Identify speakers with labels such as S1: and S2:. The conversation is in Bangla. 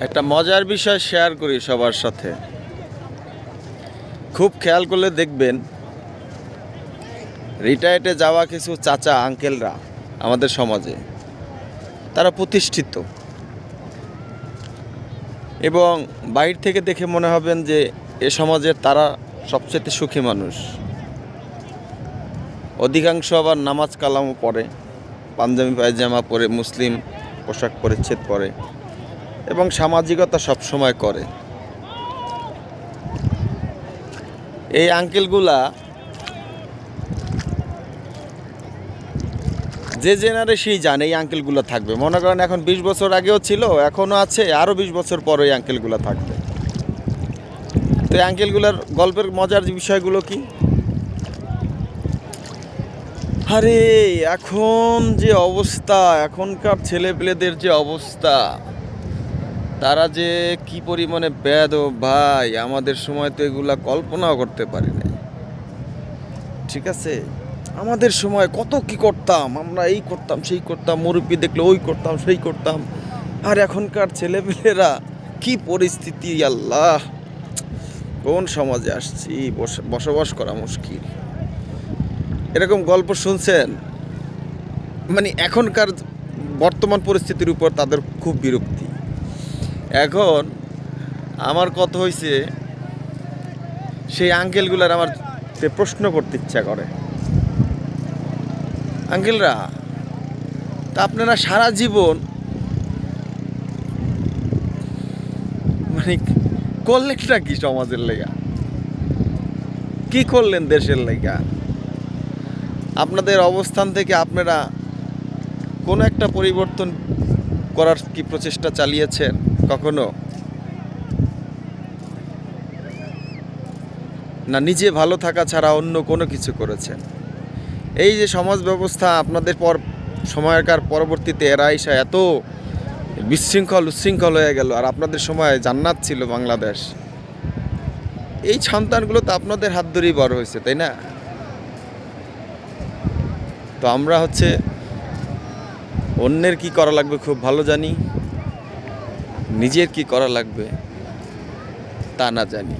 S1: একটা মজার বিষয় শেয়ার করি সবার সাথে। খুব খেয়াল করলে দেখবেন রিটায়ার্ডে যাওয়া কিছু চাচা আঙ্কেলরা আমাদের সমাজে, তারা প্রতিষ্ঠিত। এবং বাইর থেকে দেখে মনে হবেন যে, এ সমাজের তারা সবচেয়ে সুখী মানুষ। অধিকাংশ আবার নামাজ কালামও পড়ে পাঞ্জাবি পায়জামা পরে, মুসলিম পোশাক পরিচ্ছেদ পরে। এবং সামাজিকতা সবসময় করে। এই আঙ্কেলগুলা যে জেনারেশনই জানে এই আঙ্কেলগুলো থাকবে। মনে করেন এখন বিশ বছর আগেও ছিল, এখনও আছে, আরও বিশ বছর পরে এই আঙ্কেলগুলো থাকবে। তো এই আঙ্কেলগুলোর গল্পের মজার বিষয়গুলো কি? আরে, এখন যে অবস্থা, এখনকার ছেলেপেলেদের যে অবস্থা। তারা যে কি পরিমাণে ব্যাদ ভাই, আমাদের সময় তো এগুলা কল্পনাও করতে পারি না ঠিক আছে? আমাদের সময় কত কি করতাম, আমরা এই করতাম, সেই করতাম, মুরব্বী দেখলে ওই করতাম, সেই করতাম। আর এখনকার ছেলেপেলেরা কি পরিস্থিতি, আল্লাহ! কোন সমাজে আসছি, বস- বসবাস করা মুশকিল। এরকম গল্প শুনছেন? মানে এখনকার বর্তমান পরিস্থিতির উপর তাদের খুব বিরক্তি। এখন আমার কথা হয়েছে সেই আঙ্কেলগুলার আমার প্রশ্ন করতে ইচ্ছা করে। আঙ্কেলরা তা আপনারা সারা জীবন মানে করলেনটা কি সমাজের লেগা? কি করলেন দেশের লেগা? আপনাদের অবস্থান থেকে আপনারা কোনো একটা পরিবর্তন করার কি প্রচেষ্টা চালিয়েছেন? কখনো? না, নিজে ভালো থাকা ছাড়া অন্য কোনো কিছু করেছেন? এই যে সমাজ ব্যবস্থা আপনাদের পর, সময়কার পরবর্তীতে এরা এসে এত বিশৃঙ্খল উচ্ছৃঙ্খল হয়ে গেল, আর আপনাদের সময় জান্নাত ছিল বাংলাদেশ। এই সন্তানগুলো তো আপনাদের হাত ধরেই বড় হয়েছে, তাই না? তো আমরা হচ্ছে অন্যের কি করা লাগবে খুব ভালো জানি। নিজের কি করা লাগবে তা না জানি।